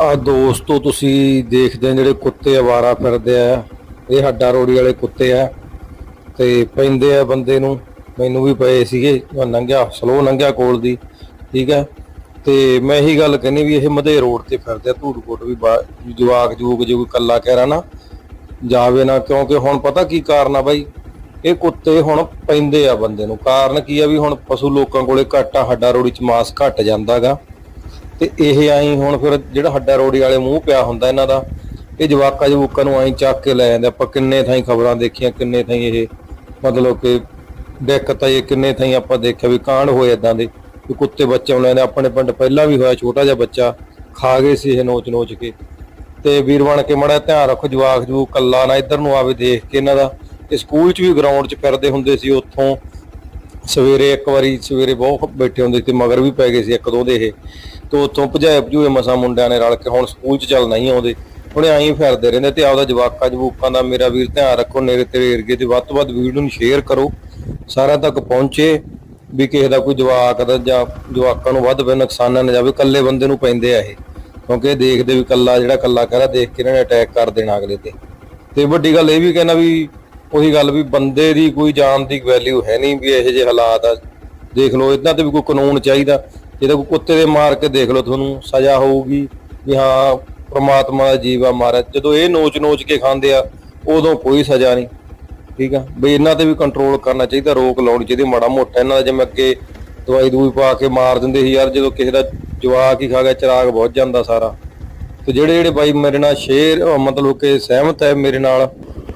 ਆ ਦੋਸਤੋ, ਤੁਸੀਂ ਦੇਖਦੇ ਆ ਜਿਹੜੇ ਕੁੱਤੇ ਆਵਾਰਾ ਫਿਰਦੇ ਆ। ਇਹ ਹੱਡਾ ਰੋੜੀ ਵਾਲੇ ਕੁੱਤੇ ਆ ਤੇ ਪੈਂਦੇ ਆ ਬੰਦੇ ਨੂੰ। ਮੈਨੂੰ ਵੀ ਪਏ ਸੀਗੇ, ਮੈਂ ਲੰਘਿਆ ਸਲੋ ਲੰਘਿਆ ਕੋਲ ਦੀ, ਠੀਕ ਹੈ ਤੇ ਮੈਂ ਇਹੀ ਗੱਲ ਕਹਿੰਨੀ ਵੀ ਇਹ ਮਧੇ ਰੋਡ ਤੇ ਫਿਰਦੇ ਆ ਧੂੜਕੋਟ ਵੀ ਬਾ- ਜਵਾਕ, ਜੂਕ ਜੇ ਕੋਈ ਕੱਲਾ ਕਹਿ ਰਾ ਨਾ ਜਾਵੇ ਨਾ, ਕਿਉਂਕਿ ਹੁਣ ਪਤਾ ਕੀ ਕਾਰਨ ਆ ਬਾਈ? ਇਹ ਕੁੱਤੇ ਹੁਣ ਪੈਂਦੇ ਆ ਬੰਦੇ ਨੂੰ। ਕਾਰਨ ਕੀ ਆ ਵੀ ਹੁਣ ਪਸ਼ੂ ਲੋਕਾਂ ਕੋਲੇ ਘੱਟ ਆ, ਹੱਡਾ ਰੋੜੀ ਚ ਮਾਸ ਘਟ ਜਾਂਦਾਗਾ। ਤੇ ਇਹ ਆਈ ਹੁਣ ਫਿਰ ਜਿਹੜਾ ਹੱਡਾ ਰੋੜੀ ਵਾਲੇ ਮੂੰਹ ਪਿਆ ਹੁੰਦਾ ਇਹਨਾਂ ਦਾ, ਇਹ ਜਵਾਕਾਂ ਜਵੂਕਾਂ ਨੂੰ ਆਈ ਚੱਕ ਕੇ ਲੈ ਜਾਂਦੇ ਆਪਾਂ ਕਿੰਨੇ ਥਾਈਂ ਖਬਰਾਂ ਦੇਖੀਆਂ, ਕਿੰਨੇ ਥਾਈਂ ਇਹ ਮਤਲਬ ਕਿ ਦਿੱਕਤ ਆਈ, ਕਿੰਨੇ ਥਾਈਂ ਆਪਾਂ ਦੇਖਿਆ ਵੀ ਕਾਂਡ ਹੋਏ ਇਦਾਂ ਦੇ, ਵੀ ਕੁੱਤੇ ਬੱਚੇ ਨੂੰ ਨੇ ਆਪਣੇ ਪਿੰਡ ਪਹਿਲਾਂ ਵੀ ਹੋਇਆ ਛੋਟਾ ਜਿਹਾ ਬੱਚਾ, ਖਾ ਗਏ ਸੀ ਇਹ ਨੋਚ ਨੋਚ ਕੇ। ਤੇ ਵੀਰ ਬਣ ਕੇ ਮੜਾ ਧਿਆਨ ਰੱਖੋ, ਜਵਾਕ ਜੂ ਕੱਲਾ ਨਾ ਇੱਧਰ ਨੂੰ ਆਵੇ ਦੇਖ ਕੇ ਇਹਨਾਂ ਦਾ। ਤੇ ਸਕੂਲ 'ਚ ਵੀ ਗਰਾਊਂਡ 'ਚ ਫਿਰਦੇ ਹੁੰਦੇ ਸੀ ਉੱਥੋਂ। ਸਵੇਰੇ ਇੱਕ ਵਾਰੀ ਸਵੇਰੇ ਬਹੁਤ ਬੈਠੇ ਹੁੰਦੇ ਸੀ, ਮਗਰ ਵੀ ਪੈ ਗਏ ਸੀ ਇੱਕ ਦੋ ਦੇ ਇਹ। ਤੇ ਉੱਥੋਂ ਭਜਾਏ ਭਜੂਏ ਮਸਾ ਮੁੰਡਿਆਂ ਨੇ ਰਲ ਕੇ, ਹੁਣ ਸਕੂਲ 'ਚ ਚੱਲ ਨਹੀਂ ਆਉਂਦੇ। ਹੁਣ ਐਂ ਫਿਰਦੇ ਰਹਿੰਦੇ ਤੇ ਆਪਦਾ ਜਵਾਕਾਂ, ਜਵੂਕਾਂ ਦਾ ਮੇਰਾ ਵੀਰ ਧਿਆਨ ਰੱਖੋ, ਨੇੜੇ ਤੇਰੇ ਏਰੀਏ ਤੇ ਵੱਧ ਤੋਂ ਵੱਧ ਵੀਡੀਓ ਨੂੰ ਸ਼ੇਅਰ ਕਰੋ। ਸਾਰਿਆਂ ਤੱਕ ਪਹੁੰਚੇ ਵੀ ਕਿਸੇ ਦਾ ਕੋਈ ਜਵਾਕ ਦਾ ਜਾਂ ਜਵਾਕਾਂ ਨੂੰ ਵੱਧ ਪੈ ਨੁਕਸਾਨ ਨਾ ਜਾਵੇ, ਇਕੱਲੇ ਬੰਦੇ ਨੂੰ ਪੈਂਦੇ ਆ ਇਹ। ਕਿਉਂਕਿ ਇਹ ਦੇਖਦੇ ਵੀ ਕੱਲਾ ਜਿਹੜਾ ਕੱਲਾ ਕਹਦਾ ਦੇਖ ਕੇ ਇਹਨਾਂ ਨੇ ਅਟੈਕ ਕਰ ਦੇਣਾ ਅਗਲੇ ਤੇ। ਤੇ ਵੱਡੀ ਗੱਲ ਇਹ ਵੀ ਕਹਿੰਦਾ ਵੀ ਉਹੀ ਗੱਲ ਵੀ ਬੰਦੇ ਦੀ ਕੋਈ ਜਾਨ ਦੀ ਵੈਲਿਊ ਹੈ ਨਹੀਂ ਵੀ ਇਹੋ ਜਿਹੇ ਹਾਲਾਤ ਆ। ਦੇਖ ਲਓ ਇਦਾਂ ਤੇ ਵੀ ਕੋਈ ਕਾਨੂੰਨ ਚਾਹੀਦਾ। ਜਿਹਦਾ ਕੋਈ ਕੁੱਤੇ ਦੇ ਮਾਰ ਕੇ ਦੇਖ ਲਓ ਤੁਹਾਨੂੰ ਸਜ਼ਾ ਹੋਊਗੀ ਵੀ ਹਾਂ, ਪ੍ਰਮਾਤਮਾ ਦਾ ਜੀਵ ਆ ਮਾਰਿਆ ਜਦੋਂ ਇਹ ਨੋਚ ਨੋਚ ਕੇ ਖਾਂਦੇ ਆ, ਉਦੋਂ ਕੋਈ ਸਜ਼ਾ ਨਹੀਂ। ਠੀਕ ਆ? ਬਈ ਇਹਨਾਂ ਤੇ ਵੀ ਕੰਟਰੋਲ ਕਰਨਾ ਚਾਹੀਦਾ, ਰੋਕ ਲਾਉਣੀ ਚਾਹੀਦੀ, ਮਾੜਾ ਮੋਟਾ ਇਹਨਾਂ ਦਾ ਜਿਵੇਂ ਅੱਗੇ ਦਵਾਈ ਦੂਈ ਪਾ ਕੇ ਮਾਰ ਦਿੰਦੇ ਸੀ, ਯਾਰ ਜਦੋਂ ਕਿਸੇ ਦਾ ਜਵਾਕ ਹੀ ਖਾ ਗਿਆ, ਚਿਰਾਗ ਬਹੁਤ ਜਾਂਦਾ ਸਾਰਾ। ਤੇ ਜਿਹੜੇ ਜਿਹੜੇ ਬਾਈ ਮੇਰੇ ਨਾਲ ਸ਼ੇਅਰ ਮਤਲਬ ਕਿ ਸਹਿਮਤ ਹੈ ਮੇਰੇ ਨਾਲ,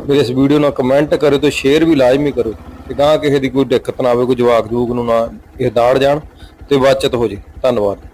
ਮੇਰੇ ਇਸ ਵੀਡੀਓ ਨਾਲ ਕਮੈਂਟ ਕਰਿਓ ਤੇ ਸ਼ੇਅਰ ਵੀ ਲਾਜ਼ਮੀ ਕਰੋ ਤੇ ਗਾਂ ਕਿਸੇ ਦੀ ਕੋਈ ਦਿੱਕਤ ਨਾ ਆਵੇ, ਕੋਈ ਜਵਾਕ ਜੂਕ ਨੂੰ ਨਾ ਇਹ ਦਾੜ ਜਾਣ। ਤੇ ਬਚਤ ਹੋ ਜੇ। ਧੰਨਵਾਦ।